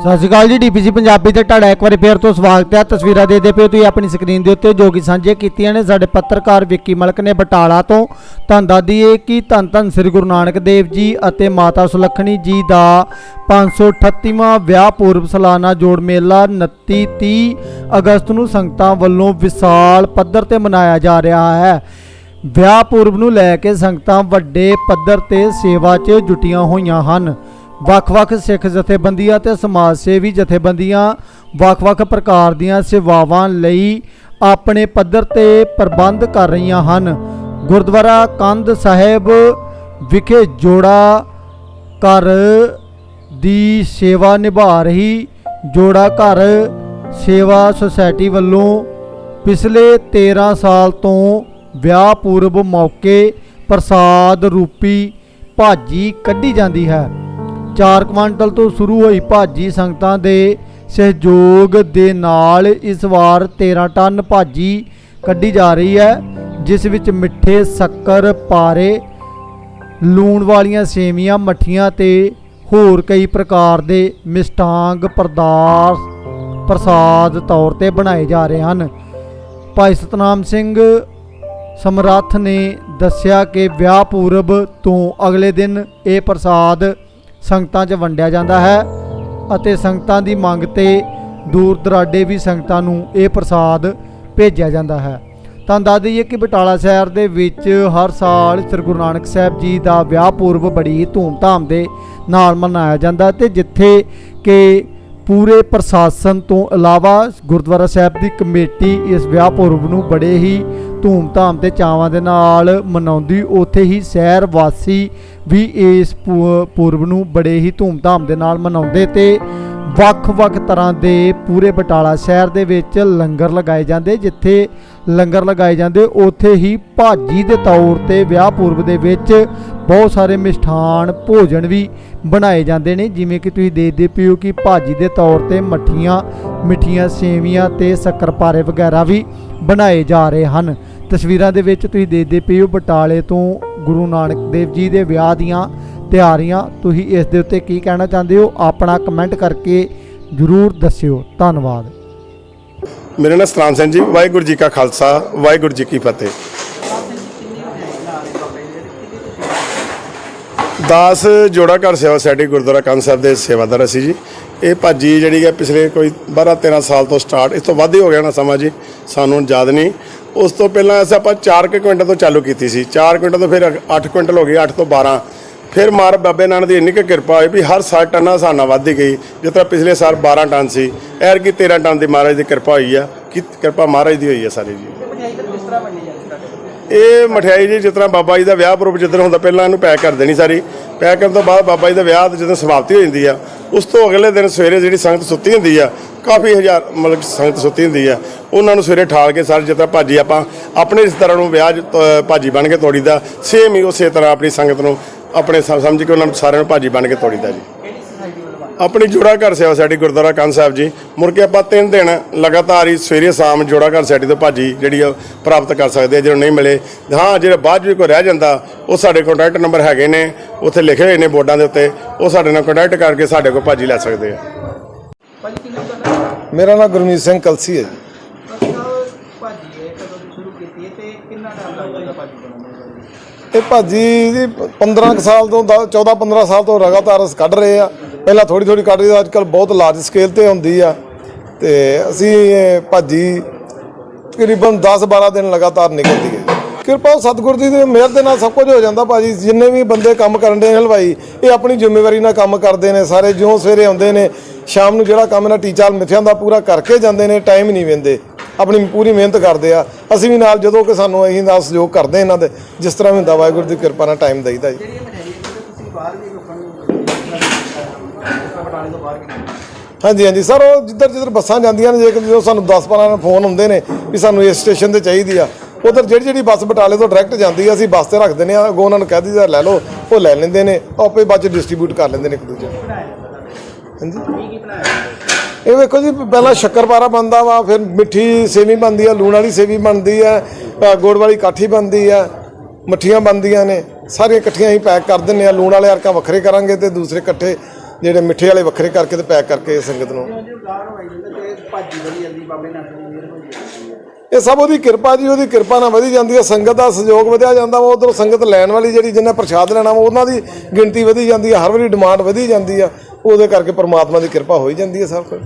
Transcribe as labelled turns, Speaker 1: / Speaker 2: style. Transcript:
Speaker 1: ਸਤਿ ਸ਼੍ਰੀ ਅਕਾਲ ਜੀ, ਡੀਪੀਸੀ ਪੰਜਾਬੀ ਤੇ ਤੁਹਾਡਾ ਇੱਕ ਵਾਰੀ ਫੇਰ ਤੋਂ ਸਵਾਗਤ ਹੈ। ਤਸਵੀਰਾਂ ਦੇਖਦੇ ਪਏ ਪਿਓ, ਤੁਸੀਂ ਆਪਣੀ ਸਕਰੀਨ ਦੇ ਉੱਤੇ ਜੋ ਕਿ ਸਾਂਝੇ ਕੀਤੀਆਂ ਨੇ ਸਾਡੇ ਪੱਤਰਕਾਰ ਵਿੱਕੀ ਮਲਕ ਨੇ ਬਟਾਲਾ ਤੋਂ। ਤੁਹਾਨੂੰ ਦੱਸਦੀ ਦਈਏ ਕਿ ਧੰਨ ਧੰਨ ਸ੍ਰੀ ਗੁਰੂ ਨਾਨਕ ਦੇਵ ਜੀ ਅਤੇ ਮਾਤਾ ਸੁਲੱਖਣੀ ਜੀ ਦਾ 538ਵਾਂ ਵਿਆਹ ਪੂਰਬ ਸਾਲਾਨਾ ਜੋੜ ਮੇਲਾ 29 30 ਅਗਸਤ ਨੂੰ ਸੰਗਤਾਂ ਵੱਲੋਂ ਵਿਸ਼ਾਲ ਪੱਧਰ ਤੇ ਮਨਾਇਆ ਜਾ ਰਿਹਾ ਹੈ। ਵਿਆਹ ਪੂਰਬ ਨੂੰ ਲੈ ਕੇ ਸੰਗਤਾਂ ਵੱਡੇ ਪੱਧਰ ਤੇ ਸੇਵਾ 'ਚ ਜੁਟੀਆਂ ਹੋਈਆਂ ਹਨ। ਵੱਖ-ਵੱਖ ਸਿੱਖ ਜਥੇਬੰਦੀਆਂ ਤੇ ਸਮਾਜ ਸੇਵੀ ਜਥੇਬੰਦੀਆਂ ਵੱਖ-ਵੱਖ ਪ੍ਰਕਾਰ ਦੀਆਂ ਸੇਵਾਵਾਂ ਲਈ ਆਪਣੇ ਪੱਧਰ ਤੇ ਪ੍ਰਬੰਧ ਕਰ ਰਹੀਆਂ ਹਨ। ਗੁਰਦੁਆਰਾ ਕੰਧ ਸਾਹਿਬ ਵਿਖੇ ਜੋੜਾ ਘਰ ਦੀ ਸੇਵਾ ਨਿਭਾ ਰਹੀ। ਜੋੜਾ ਘਰ ਸੇਵਾ ਸੁਸਾਇਟੀ ਵੱਲੋਂ ਪਿਛਲੇ 13 ਸਾਲ ਤੋਂ ਵਿਆਹ ਪੂਰਬ ਮੌਕੇ ਪ੍ਰਸਾਦ ਰੂਪੀ ਭਾਜੀ ਕੱਢੀ ਜਾਂਦੀ ਹੈ। 4 ਕੁਆਂਟਲ ਤੋਂ ਸ਼ੁਰੂ ਹੋਈ ਭਾਜੀ ਸੰਗਤਾਂ ਦੇ ਸਹਿਯੋਗ ਦੇ ਨਾਲ ਇਸ ਵਾਰ 13 ਟਨ ਭਾਜੀ ਕੱਢੀ ਜਾ ਰਹੀ ਹੈ, ਜਿਸ ਵਿੱਚ ਮਿੱਠੇ ਸ਼ੱਕਰ ਪਾਰੇ, ਲੂਣ ਵਾਲੀਆਂ ਸੇਵੀਆਂ, ਮੱਠੀਆਂ ਤੇ ਹੋਰ ਕਈ ਪ੍ਰਕਾਰ ਦੇ ਮਿਸ਼ਟਾਂਗ ਪਦਾਰਥ ਪ੍ਰਸਾਦ ਤੌਰ ਤੇ ਬਣਾਏ ਜਾ ਰਹੇ ਹਨ। ਭਾਈ ਸਤਨਾਮ ਸਿੰਘ ਸਮਰੱਥ ਨੇ ਦੱਸਿਆ ਕਿ ਵਿਆਹ ਪੂਰਬ ਤੋਂ ਅਗਲੇ ਦਿਨ ਇਹ ਪ੍ਰਸਾਦ ਸੰਗਤਾਂ 'ਚ ਵੰਡਿਆ ਜਾਂਦਾ ਹੈ ਅਤੇ ਸੰਗਤਾਂ ਦੀ ਮੰਗ ਤੇ ਦੂਰ ਦਰਾਡੇ ਵੀ ਸੰਗਤਾਂ ਨੂੰ ਇਹ ਪ੍ਰਸਾਦ ਭੇਜਿਆ ਜਾਂਦਾ ਹੈ। ਤਾਂ ਦੱਸ ਦਈਏ ਕਿ ਬਟਾਲਾ ਸ਼ਹਿਰ ਦੇ ਵਿੱਚ ਹਰ ਸਾਲ ਸ੍ਰੀ ਗੁਰੂ ਨਾਨਕ ਸਾਹਿਬ ਜੀ ਦਾ ਵਿਆਹ ਪੁਰਬ ਬੜੀ ਧੂਮ-ਧਾਮ ਦੇ ਨਾਲ ਮਨਾਇਆ ਜਾਂਦਾ ਤੇ ਜਿੱਥੇ ਕਿ ਪੂਰੇ ਪ੍ਰਸ਼ਾਸਨ ਤੋਂ ਇਲਾਵਾ ਗੁਰਦੁਆਰਾ ਸਾਹਿਬ ਦੀ ਕਮੇਟੀ ਇਸ ਵਿਆਹ ਪੁਰਬ ਨੂੰ ਬੜੇ ਹੀ ਧੂਮਧਾਮ ਤੇ ਚਾਵਾਂ ਦੇ ਨਾਲ ਮਨਾਉਂਦੀ, ਉੱਥੇ ਹੀ ਸ਼ਹਿਰ ਵਾਸੀ ਵੀ ਇਸ ਪੁ- ਪੁਰਬ ਨੂੰ ਬੜੇ ਹੀ ਧੂਮਧਾਮ ਦੇ ਨਾਲ ਮਨਾਉਂਦੇ ਤੇ ਵੱਖ-ਵੱਖ ਤਰ੍ਹਾਂ ਦੇ ਪੂਰੇ ਬਟਾਲਾ ਸ਼ਹਿਰ ਦੇ ਵਿੱਚ ਲੰਗਰ ਲਗਾਏ ਜਾਂਦੇ, ਜਿੱਥੇ ਲੰਗਰ ਲਗਾਏ ਜਾਂਦੇ, ਉੱਥੇ ਹੀ ਭਾਜੀ ਦੇ ਤੌਰ ਤੇ ਵਿਆਹ ਪੁਰਬ ਦੇ ਵਿੱਚ ਬਹੁਤ ਸਾਰੇ ਮਿਸ਼ਠਾਨ ਭੋਜਨ ਵੀ ਬਣਾਏ ਜਾਂਦੇ ਨੇ, ਜਿਵੇਂ ਕਿ ਤੁਸੀਂ ਦੇਖਦੇ ਪਿਓ ਕਿ ਭਾਜੀ ਦੇ ਤੌਰ ਤੇ ਮੱਠੀਆਂ, ਮਿੱਠੀਆਂ, ਸੇਵੀਆਂ ਤੇ ਸ਼ੱਕਰਪਾਰੇ ਵਗੈਰਾ ਵੀ ਬਣਾਏ ਜਾ ਰਹੇ ਹਨ। ਤਸਵੀਰਾਂ ਦੇ ਵਿੱਚ ਤੁਸੀਂ ਦੇਖਦੇ ਪਏ ਹੋ ਬਟਾਲੇ ਤੋਂ ਗੁਰੂ ਨਾਨਕ ਦੇਵ ਜੀ ਦੇ ਵਿਆਹ ਦੀਆਂ ਤਿਆਰੀਆਂ। ਤੁਸੀਂ ਇਸ ਦੇ ਉੱਤੇ ਕੀ ਕਹਿਣਾ ਚਾਹੁੰਦੇ ਹੋ? ਆਪਣਾ ਕਮੈਂਟ ਕਰਕੇ ਜਰੂਰ ਦੱਸਿਓ। ਧੰਨਵਾਦ।
Speaker 2: ਮੇਰਾ ਨਾਮ ਸਤਨਾਮ ਸਿੰਘ ਜੀ। ਵਾਹਿਗੁਰੂ ਜੀ ਕਾ ਖਾਲਸਾ, ਵਾਹਿਗੁਰੂ ਜੀ ਕੀ ਫਤਿਹ। ਦਾਸ ਜੋੜਾ ਘਰ ਸੇਵਾ ਸਾਡੀ ਗੁਰਦੁਆਰਾ ਕੰਨ ਸਾਹਿਬ ਦੇ ਸੇਵਾਦਾਰ ਅਸੀਂ ਜੀ। ਇਹ ਭਾਜੀ ਜਿਹੜੀ ਹੈ ਪਿਛਲੇ ਕੋਈ 12 13 ਸਾਲ ਤੋਂ ਸਟਾਰਟ ਇਸ ਤੋਂ ਵੱਧ ਹੀ ਹੋ ਗਿਆ ਨਾ ਸਮਾਂ ਜੀ, ਸਾਨੂੰ ਯਾਦ ਨਹੀਂ। ਉਸ ਤੋਂ ਪਹਿਲਾਂ ਅਸੀਂ ਆਪਾਂ 4 ਕੁਇੰਟਲ ਤੋਂ ਚਾਲੂ ਕੀਤੀ ਸੀ। 4 ਕੁਇੰਟਲ ਤੋਂ ਫਿਰ 8 ਕੁਇੰਟਲ ਹੋ ਗਈ 8 ਤੋਂ 12 ਫਿਰ ਮਾਰ ਬਾਬੇ ਨਾਨਕ ਦੀ ਇੰਨੀ ਕੁ ਕਿਰਪਾ ਹੋਈ ਵੀ ਹਰ ਸਾਲ ਟਨਾਂ ਸਾਨਾ ਵੱਧਦੀ ਗਈ। ਜਿਸ ਤਰ੍ਹਾਂ ਪਿਛਲੇ ਸਾਲ 12 ਟਨ ਸੀ ਐਰ ਕੀ 13 ਟਨ ਦੀ ਮਹਾਰਾਜ ਦੀ ਕਿਰਪਾ ਹੋਈ ਆ। ਕਿ ਕਿਰਪਾ ਮਹਾਰਾਜ ਦੀ ਹੋਈ ਆ ਸਾਰੀ ਜੀ। ਇਹ ਮਠਿਆਈ ਜੀ, ਜਿਸ ਤਰ੍ਹਾਂ ਬਾਬਾ ਜੀ ਦਾ ਵਿਆਹ ਪੁਰਬ ਜਿੱਦਣ ਹੁੰਦਾ, ਪਹਿਲਾਂ ਇਹਨੂੰ ਪੈਕ ਕਰ ਦੇਣੀ ਸਾਰੀ। ਪੈਕ ਕਰਨ ਤੋਂ ਬਾਅਦ ਬਾਬਾ ਜੀ ਦਾ ਵਿਆਹ ਜਦੋਂ ਸਮਾਪਤੀ ਹੋ ਜਾਂਦੀ ਆ, ਉਸ ਤੋਂ ਅਗਲੇ ਦਿਨ ਸਵੇਰੇ ਜਿਹੜੀ ਸੰਗਤ ਸੁੱਤੀ ਹੁੰਦੀ ਆ, ਕਾਫੀ ਹਜ਼ਾਰ ਮਤਲਬ ਸੰਗਤ ਸੁੱਤੀ ਹੁੰਦੀ ਆ, ਉਹਨਾਂ ਨੂੰ ਸਵੇਰੇ ਠਾਲ ਕੇ ਸਾਰੇ ਜਿਸ ਤਰ੍ਹਾਂ ਭਾਜੀ, ਆਪਾਂ ਆਪਣੇ ਰਿਸ਼ਤੇਦਾਰਾਂ ਨੂੰ ਵਿਆਹ ਭਾਜੀ ਬਣ ਕੇ ਤੋੜੀਦਾ ਸੇਮ ਹੀ ਉਸੇ ਤਰ੍ਹਾਂ ਆਪਣੀ ਸੰਗਤ ਨੂੰ, ਆਪਣੇ ਸਮਝ ਕੇ ਉਹਨਾਂ ਨੂੰ ਸਾਰਿਆਂ ਨੂੰ ਭਾਜੀ ਬਣ ਕੇ ਤੋੜੀਦਾ ਜੀ। ਆਪਣੀ ਜੋੜਾ ਘਰ ਸੇਵਾ ਸਾਡੀ ਗੁਰਦੁਆਰਾ ਕੰਨ ਸਾਹਿਬ ਜੀ। ਮੁੜ ਕੇ ਆਪਾਂ ਤਿੰਨ ਦਿਨ ਲਗਾਤਾਰ ਹੀ ਸਵੇਰੇ ਸ਼ਾਮ ਜੋੜਾ ਘਰ ਸਾਡੀ ਤੋਂ ਭਾਜੀ ਜਿਹੜੀ ਆ ਪ੍ਰਾਪਤ ਕਰ ਸਕਦੇ ਆ ਜਦੋਂ ਨਹੀਂ ਮਿਲੇ। ਹਾਂ ਜਿਹੜਾ ਬਾਅਦ 'ਚ ਵੀ ਕੋਈ ਰਹਿ ਜਾਂਦਾ ਉਹ ਸਾਡੇ ਕੰਟੈਕਟ ਨੰਬਰ ਹੈਗੇ ਨੇ ਉੱਥੇ ਲਿਖੇ ਹੋਏ ਨੇ ਬੋਰਡਾਂ ਦੇ ਉੱਤੇ। ਉਹ ਸਾਡੇ ਨਾਲ ਕੰਟੈਕਟ ਕਰਕੇ ਸਾਡੇ ਕੋਲ ਭਾਜੀ ਲੈ ਸਕਦੇ ਆ।
Speaker 3: ਮੇਰਾ ਨਾਮ ਗੁਰਮੀਤ ਸਿੰਘ ਕਲਸੀ ਹੈ ਜੀ। ਇਹ ਭਾਜੀ ਜੀ 15 ਕੁ ਸਾਲ ਤੋਂ 14 15 ਸਾਲ ਤੋਂ ਲਗਾਤਾਰ ਅਸੀਂ ਕੱਢ ਰਹੇ ਆ। ਪਹਿਲਾਂ ਥੋੜੀ ਥੋੜੀ ਕੱਢ ਰਹੀ ਅੱਜ ਕੱਲ ਬਹੁਤ ਲਾਰਜ ਸਕੇਲ ਤੇ ਹੁੰਦੀ ਆ। ਤੇ ਅਸੀਂ ਇਹ ਭਾਜੀ ਤਕਰੀਬਨ 10 12 ਦਿਨ ਲਗਾਤਾਰ ਨਿਕਲਦੀ ਹੈ। ਕਿਰਪਾ ਸਤਿਗੁਰ ਜੀ ਦੀ ਮਿਹਰ ਦੇ ਨਾਲ ਸਭ ਕੁਝ ਹੋ ਜਾਂਦਾ ਭਾਜੀ। ਜਿੰਨੇ ਵੀ ਬੰਦੇ ਕੰਮ ਕਰਨ ਦੇ ਹਲਵਾਈ, ਇਹ ਆਪਣੀ ਜ਼ਿੰਮੇਵਾਰੀ ਨਾਲ ਕੰਮ ਕਰਦੇ ਨੇ। ਸਾਰੇ ਜਿਉਂ ਸਵੇਰੇ ਆਉਂਦੇ ਨੇ, ਸ਼ਾਮ ਨੂੰ ਜਿਹੜਾ ਕੰਮ ਇਹਨਾਂ ਟੀਚਾ ਮਿੱਥਿਆਂ ਦਾ ਪੂਰਾ ਕਰਕੇ ਜਾਂਦੇ ਨੇ, ਟਾਈਮ ਨਹੀਂ ਵੇਂਦੇ। ਆਪਣੀ ਪੂਰੀ ਮਿਹਨਤ ਕਰਦੇ ਆ। ਅਸੀਂ ਵੀ ਨਾਲ ਜਦੋਂ ਕਿ ਸਾਨੂੰ ਅਸੀਂ ਨਾਲ ਸਹਿਯੋਗ ਕਰਦੇ ਇਹਨਾਂ ਦੇ, ਜਿਸ ਤਰ੍ਹਾਂ ਵੀ ਹੁੰਦਾ, ਵਾਹਿਗੁਰੂ ਦੀ ਕਿਰਪਾ ਨਾਲ ਟਾਈਮ ਦਈਦਾ ਜੀ।
Speaker 4: ਜਿਹੜੀ ਤੋਂ ਬਾਹਰ ਵੀ
Speaker 3: ਹਾਂਜੀ ਹਾਂਜੀ। ਸਰ, ਉਹ ਜਿੱਧਰ ਜਿੱਧਰ ਬੱਸਾਂ ਜਾਂਦੀਆਂ ਨੇ, ਜੇ ਕਿ ਜਦੋਂ ਸਾਨੂੰ 10 12 ਫੋਨ ਹੁੰਦੇ ਨੇ ਵੀ ਸਾਨੂੰ ਇਸ ਸਟੇਸ਼ਨ ਤੇ ਚਾਹੀਦੀ ਆ, ਉਧਰ ਜਿਹੜੀ ਜਿਹੜੀ ਬੱਸ ਬਟਾਲੇ ਤੋਂ ਡਾਇਰੈਕਟ ਜਾਂਦੀ ਆ, ਅਸੀਂ ਬੱਸ ਤੇ ਰੱਖ ਦਿੰਦੇ ਆ, ਅੱਗੋਂ ਉਹਨਾਂ ਨੂੰ ਕਹਿ ਦਈਦਾ, ਲੈ ਲਓ, ਉਹ ਲੈ ਲੈਂਦੇ ਨੇ ਆਪੇ ਬਾਅਦ ਚ ਡਿਸਟ੍ਰੀਬਿਊਟ ਕਰ ਲੈਂਦੇ ਨੇ ਇੱਕ ਦੂਜੇ ਨੂੰ। ਹਾਂਜੀ। ਇਹ ਵੇਖੋ ਜੀ, ਪਹਿਲਾਂ ਸ਼ੱਕਰਪਾਰਾ ਬਣਦਾ ਵਾ, ਫਿਰ ਮਿੱਠੀ ਸੇਵੀ ਬਣਦੀ ਆ, ਲੂਣ ਵਾਲੀ ਸੇਵੀ ਬਣਦੀ ਆ ਗੁੜ ਵਾਲੀ ਕਾਠੀ ਬਣਦੀ ਆ, ਮੱਠੀਆਂ ਬਣਦੀਆਂ ਨੇ। ਸਾਰੀਆਂ ਇਕੱਠੀਆਂ ਹੀ ਪੈਕ ਕਰ ਦਿੰਨੇ ਆ ਲੂਣ ਵਾਲੇ ਅਰਕਾਂ ਵੱਖਰੇ ਕਰਾਂਗੇ ਤੇ ਦੂਸਰੇ ਇਕੱਠੇ ਜਿਹੜੇ ਮਿੱਠੇ ਵਾਲੇ ਵੱਖਰੇ ਕਰਕੇ ਤੇ ਪੈਕ ਕਰਕੇ ਸੰਗਤ ਨੂੰ। ਇਹ ਸਭ ਉਹਦੀ ਕਿਰਪਾ ਜੀ, ਉਹਦੀ ਕਿਰਪਾ ਨਾਲ ਵਧੀ ਜਾਂਦੀ ਹੈ। ਸੰਗਤ ਦਾ ਸਹਿਯੋਗ ਵਧਿਆ ਜਾਂਦਾ ਵਾ, ਉਧਰੋਂ ਸੰਗਤ ਲੈਣ ਵਾਲੀ ਜਿਹੜੀ ਜਿਹਨੇ ਪ੍ਰਸ਼ਾਦ ਲੈਣਾ ਵਾ, ਉਹਨਾਂ ਦੀ ਗਿਣਤੀ ਵਧੀ ਜਾਂਦੀ ਹੈ। ਹਰ ਵਾਰੀ ਡਿਮਾਂਡ ਵਧੀ ਜਾਂਦੀ ਆ ਉਹਦੇ ਕਰਕੇ ਪਰਮਾਤਮਾ ਦੀ ਕਿਰਪਾ ਹੋਈ ਜਾਂਦੀ ਹੈ ਸਭ। ਕੁਝ